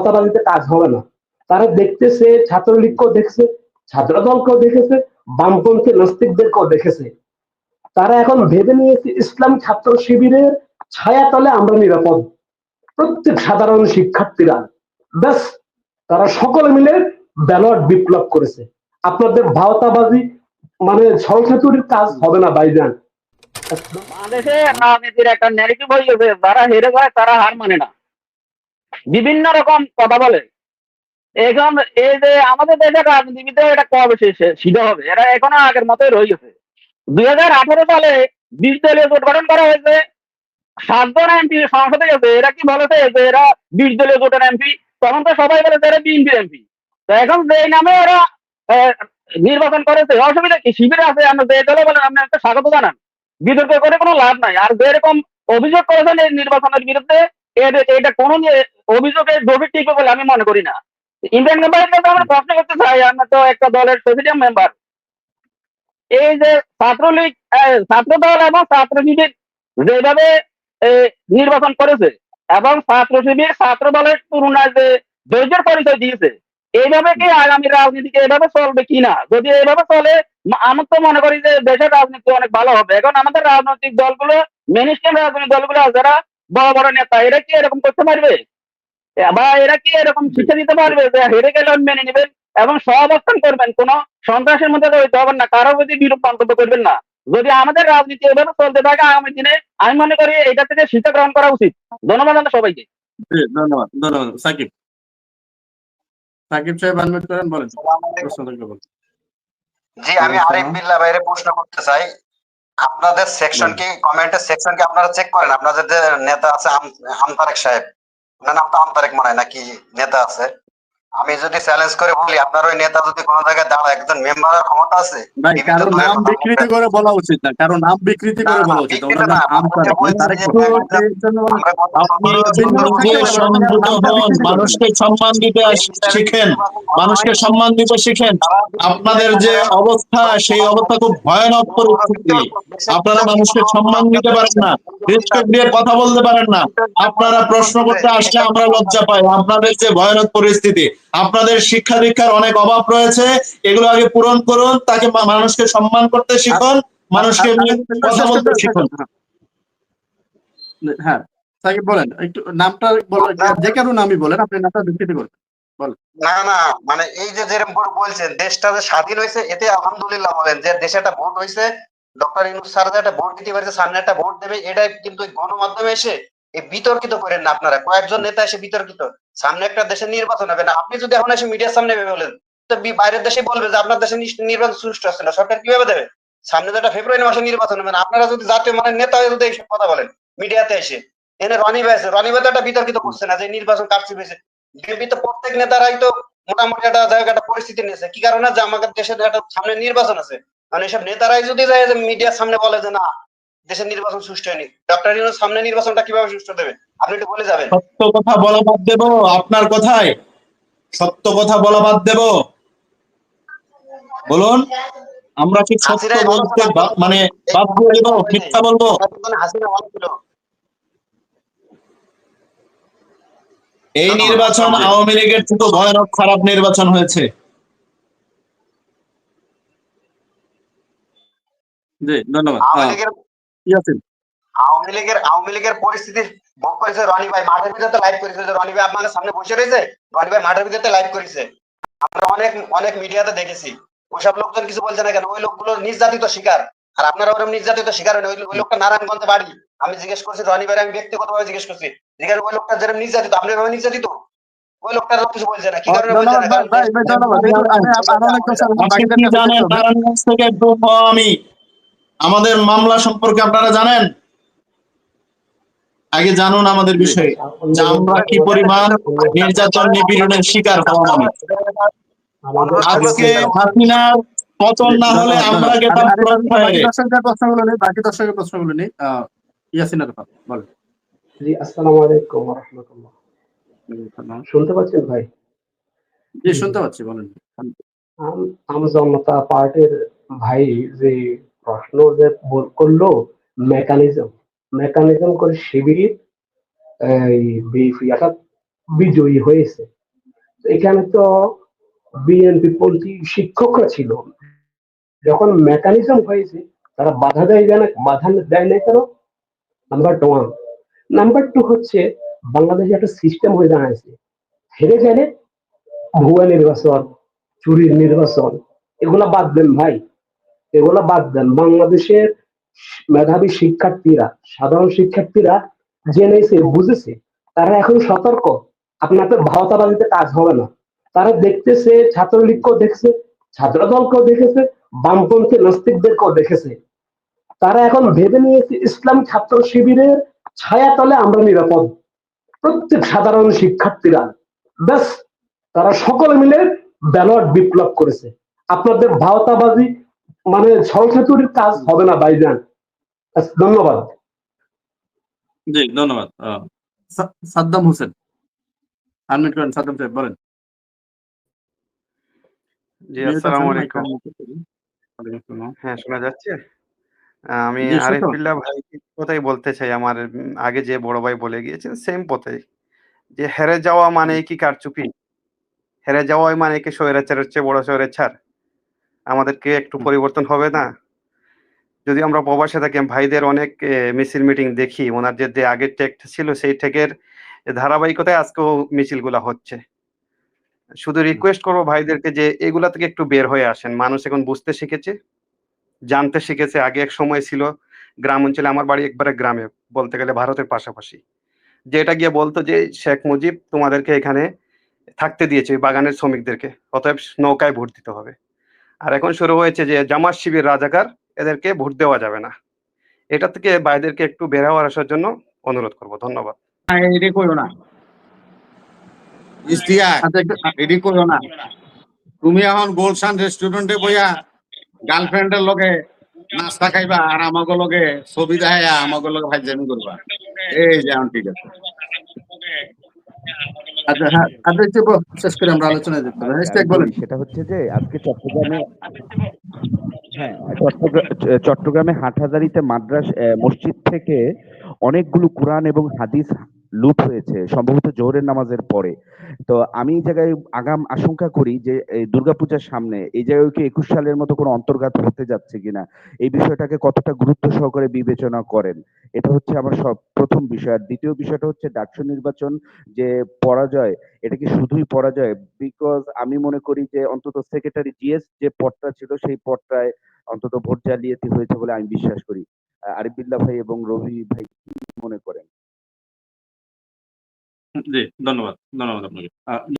ভাওতাবাজিতে কাজ হবে না। তারা দেখতেছে, ছাত্রলীগকেও দেখছে ছাত্র দলকেও দেখেছে, বামপন্থী নাস্তিকদেরকেও দেখেছে। তারা এখন ভেবে নিয়েছে, ইসলাম ছাত্র শিবিরের ছায়াতলে আমরা নিরাপদ। প্রত্যেক সাধারণ শিক্ষার্থীরা, ব্যাস, তারা সকলে মিলে ব্যালট বিপ্লব করেছে। আপনাদের ভাওতাবাজি মানে ছলছাতুরির কাজ হবে না, ভাইজান। বাংলাদেশে রাজনীতির একটা ন্যারেটিভ হয়ে গেছে, যারা হেরে যায়, তারা হার মানে না। বিভিন্ন রকম কথা বলে। এখন এই যে আমাদের দেশের রাজনীতিবিদে এটা কবে শেষে হবে। এরা এখনও আগের মতোই রয়ে গেছে। দুই হাজার আঠারো সালে বিশ দলীয় জোট গঠন করা হয়েছে। সাতজন এমপি সংসদে গেছে। এরা কি বলেছে যে এরা বিশ দলীয় জোটের এমপি। তখন তো সবাই বলেছে এরা বিএনপির এমপি। তো এখন যে নামে আহ, নির্বাচন করেছে অসুবিধা কি? শিবিরে আছে আপনি যে দলে বলেন আপনি একটা স্বাগত জানান। বিতর্ক করে কোনো লাভ নাই। আর যেরকম অভিযোগ করেছেন এই নির্বাচনের বিরুদ্ধে এটা কোনো অভিযোগে গভীর বলে আমি মনে করি না। ইন্ডিয়ান মেম্বারের কাছে আমরা প্রশ্ন করতে চাই, আমরা তো একটা দলের প্রেসিডেন্ট মেম্বার এই যে ছাত্রলীগ ছাত্র দল এবং ছাত্র শিবির যেভাবে নির্বাচন করেছে, এবং ছাত্র শিবির ছাত্র দলের তুলনায় যে ধৈর্যের পরিচয় দিয়েছে, এইভাবে কি আগামী রাজনীতিকে এভাবে চলবে কিনা যদি এইভাবে চলে আমি তো মনে করি যে দেশের রাজনীতি অনেক ভালো হবে। এখন আমাদের রাজনৈতিক দলগুলো মেনিস্ট্রিম রাজনৈতিক দলগুলো যারা বড় বড় নেতা এরা কি এরকম করতে পারবে? বা এরা কি এরকম শিক্ষা দিতে পারবে যে হেরে গেলে মেনে নেবেন এবং সহাবস্থান করবেন? কোন সন্ত্রাসের মধ্যে রইতে হবেন না কারও প্রতি বিরূপ মন্তব্য করবেন না। যদি আমাদের রাজনীতি এভাবে চলতে থাকে আগামী দিনে আমি মনে করি এটা থেকে শিক্ষা গ্রহণ করা উচিত। ধন্যবাদ সবাইকে। ধন্যবাদ ধন্যবাদ। সাকিব। সাকিব সাহেব করেন বলেন। জি আমি আরিফ বিল্লাহ ভাইয়ের প্রশ্ন করতে চাই। আপনাদের সেকশন কি কমেন্টের সেকশন কি আপনারা চেক করেন? আপনাদের যে নেতা আছে আম- আমতারেক সাহেব ওনার নাম তো আমতারেক মনে হয় নাকি নেতা আছে? আমি যদি চ্যালেঞ্জ করে বলি আপনার ওই নেতা যদি কোনো জায়গায় দাঁড়ায় একজন মেম্বারের ক্ষমতা আছে? ভাই কারও নাম বিকৃতি করে বলা উচিত না কারও নাম বিকৃতি করে বলা উচিত ওনার নাম আপনি মানুষকে সম্মান দিতে শিখেন মানুষকে সম্মান দিতে শিখেন। আপনাদের যে অবস্থা সেই অবস্থা খুব ভয়ানক পরিস্থিতি। আপনারা মানুষকে সম্মান দিতে পারেন না রেসপেক্ট দিয়ে কথা বলতে পারেন না। আপনারা প্রশ্ন করতে আসলে আমরা লজ্জা পাই আপনাদের যে ভয়ানক পরিস্থিতি আপনাদের শিক্ষা দীক্ষার অনেক অভাব রয়েছে এগুলো আগে পূরণ করুন তাকে মানুষকে সম্মান করতে শিখুন মানুষকে কথা বলতে শিখুন। হ্যাঁ সাকিব বলেন একটু নামটা বলেন যে কারও নামই বলেন আপনি নামটা বিকৃতি করবেন না না মানে এই যে যেরকম করে বলছেন দেশটা যে স্বাধীন হয়েছে এতে আলহামদুলিল্লাহ বলেন যে দেশে একটা ভোট হয়েছে ডক্টর ইনুস স্যার যে একটা ভোট দিতে পারছে সামনে একটা ভোট দেবে এটা কিন্তু গণমাধ্যমে এসে বিতর্কিত করেন না আপনারা। কয়েকজন নেতা এসে বিতর্কিত। সামনে একটা দেশের নির্বাচন হবে না। আপনি যদি এখন এসে মিডিয়ার সামনে বলেন, তো বাইরের দেশে বলবে যে আপনার দেশে নির্বাচন সুষ্ঠু হচ্ছে না। সরকার কীভাবে দেবে? সামনে তো একটা ফেব্রুয়ারি মাসে নির্বাচন হবে না। আপনারা যদি জাতীয় মানে নেতা যদি এইসব কথা বলেন মিডিয়াতে এসে। এনে রনি ভাই আছে। রনি ভাই তো একটা বিতর্কিত করছে না যে নির্বাচন কাটছে হয়েছে বিএনপি তো প্রত্যেক নেতারাই তো মোটামুটি একটা জায়গা একটা পরিস্থিতি নিয়েছে। কি কারণে? যে আমাদের দেশের একটা সামনে নির্বাচন আছে। মানে এসব নেতারাই যদি যায় যে মিডিয়ার সামনে বলে যে না দেশের নির্বাচন সুষ্ঠু হয়নি। ডক্টর ইউনুস সামনে নির্বাচনটা কীভাবে সুষ্ঠু দেবে আপনি একটু বলে যাবেন। সত্য কথা বলা বাদ দেব আপনার কথায়। সত্য কথা বলা বাদ দেব। বলুন আমরা কি সত্য বলতে মানে বাদ দিয়ে দেবো মিথ্যা বলব। এই নির্বাচন আওয়ামী লীগের থেকে ভয়ানক খারাপ নির্বাচন হয়েছে। জি ধন্যবাদ। ইয়াসিন আওয়ামী লীগের আওয়ামী লীগের পরিস্থিতি ভোগ করেছে রনি ভাই মাঠের ভিতরে লাইভ করেছে যে রনি ভাই আপনাদের সামনে বসে রয়েছে রনি ভাই মাঠের ভিতরে লাইভ করেছে আমরা অনেক অনেক মিডিয়াতে দেখেছি ওইসব লোকজন কিছু বলছে না কেন ওই লোকগুলো নির্যাতিত শিকার আর আপনারা ওরকম নির্যাতিত শিকার হয়নি ওই- ওই লোকটা নারায়ণগঞ্জে বাড়ি আমি জিজ্ঞেস করছি রনি ভাই আমি ব্যক্তিগতভাবে জিজ্ঞেস করছি জিজ্ঞাসা ওই লোকটা যেরকম নির্যাতিত আপনি এভাবে নির্যাতিত ওই লোকটার কিছু বলছে না কি কারণে বলছে না আমাদের মামলা সম্পর্কে আপনারা জানেন? আগে জানুন আমাদের বিষয়ে যে আমরা কি পরিমাণ নির্যাতন নিপীড়নের শিকার হওয়া আমি। আজকে হাসিনার পতন না হলে আমরা গেতাম। প্রশ্নগুলো নেই বাকি দর্শকের প্রশ্নগুলো নেই। আহ, কথা বলেন। জি আসসালামু আলাইকুম রহমতুল্লাহ। শুনতে পাচ্ছেন ভাই? জি শুনতে পাচ্ছি বলেন। আম- আম জনতা পার্টির ভাই যে প্রশ্ন যে করল মেকানিজম মেকানিজম করে শিবির ইয়াটা বিজয়ী হয়েছে। এখানে তো বিএনপি পন্থী শিক্ষকরা ছিল। যখন মেকানিজম হয়েছে, তারা বাধা দেয় না, বাধা দেয় না কেন? নাম্বার ওয়ান নাম্বার টু হচ্ছে, বাংলাদেশে একটা সিস্টেম হয়ে দাঁড়াইছে। হেরে গেলে ভুয়া নির্বাচন, চুরির নির্বাচন, এগুলা বাদ দেন ভাই। এগুলা বাদ দেন। বাংলাদেশের মেধাবী শিক্ষার্থীরা, সাধারণ শিক্ষার্থীরা জেনেছে বুঝেছে, তারা এখন সতর্ক। আপনাদের ভাওতাবাজিতে কাজ হবে না। তারা দেখতেছে, ছাত্রলীগকেও দেখছে ছাত্র দলকেও দেখেছে, বামপন্থী নাস্তিকদেরকেও দেখেছে। তারা এখন ভেবে নিয়েছে, ইসলাম ছাত্র শিবিরের ছায়াতলে আমরা নিরাপদ। প্রত্যেক সাধারণ শিক্ষার্থীরা, ব্যাস, তারা সকলে মিলে ব্যালট বিপ্লব করেছে। আপনাদের ভাওতাবাজি মানে ছলছাতুরির কাজ হবে না ভাইজান। আচ্ছা, ধন্যবাদ। জি ধন্যবাদ। সাদ্দাম হোসেন। আনমিট করেন সাদ্দাম সাহেব বলেন। জি আসসালামু আলাইকুম। হ্যাঁ শোনা যাচ্ছে? আমি আরিফুল্লাহ ভাই কথাই বলতে চাই আমার আগে যে বড় ভাই বলে গিয়েছেন সেম পথে যে হেরে যাওয়া মানে কি কারচুপি? হেরে যাওয়াই মানে কি স্বৈরাচারের চেয়ে বড় স্বৈরাচার? আমাদেরকে একটু পরিবর্তন হবে না? যদি আমরা প্রবাসে থাকি ভাইদের অনেক মিছিল মিটিং দেখি ওনার যে আগের টেক ছিল সেই টেকের ধারাবাহিকতায় আজকেও মিছিলগুলা হচ্ছে। শুধু রিকোয়েস্ট করব ভাইদেরকে যে এগুলা থেকে একটু বের হয়ে আসেন। মানুষ এখন বুঝতে শিখেছে জানতে শিখেছে। আগে এক সময় ছিল গ্রাম অঞ্চলে আমার বাড়ি একবারে গ্রামে বলতে গেলে ভারতের পাশাপাশি। যে এটা গিয়ে বলতো যে শেখ মুজিব তোমাদেরকে এখানে থাকতে দিয়েছে ওই বাগানের শ্রমিকদেরকে অতএব নৌকায় ভোট দিতে হবে। আর এখন শুরু হয়েছে যে জামাত শিবির রাজাকার এদেরকে ভোট দেওয়া যাবে না। এটা থেকে ভাইদেরকে একটু বের হওয়ার আসার জন্য অনুরোধ করব। ধন্যবাদ। এডি কইও না। আচ্ছা কইও না। তুমি এখন গোলশান রেস্টুরেন্টে বইয়া গার্লফ্রেন্ডের লগে নাস্তা খাইবা আর আমাকে লগে ছবি দেখাইয়া আমাকে লগে ভাইজামি করবা। এই যে এখন ঠিক আছে আচ্ছা হ্যাঁ আচ্ছা একটু শেষ করে আমরা আলোচনায় যেতে পারি। ইস্তিয়াক বলেন। সেটা হচ্ছে যে আজকে চট্টগ্রামে হ্যাঁ চট্টগ্রাম চট্টগ্রামে হাটহাজারিতে মাদ্রাস মসজিদ থেকে অনেকগুলো কোরআন এবং হাদিস লুট হয়েছে সম্ভবত জোহরের নামাজের পরে। তো আমি এই জায়গায় আগাম আশঙ্কা করি যে দুর্গাপূজার সামনে এই জায়গায় কি একুশ সালের মতো কোনো অন্তর্ঘাত হতে যাচ্ছে কিনা এই বিষয়টাকে কতটা গুরুত্ব সহকারে বিবেচনা করেন এটা হচ্ছে আমার সব প্রথম বিষয়। আর দ্বিতীয় বিষয়টা হচ্ছে ডাকসু নির্বাচন যে পরাজয় এটা কি শুধুই পরাজয়? বিকজ আমি মনে করি যে অন্তত সেক্রেটারি জিএস যে পদটা ছিল সেই পদটায় অন্তত ভোট জালিয়াতি হয়েছে বলে আমি বিশ্বাস করি। আহ, আরিফ বিল্লাহ ভাই এবং রবি ভাই মনে করেন? জি ধন্যবাদ ধন্যবাদ আপনাকে।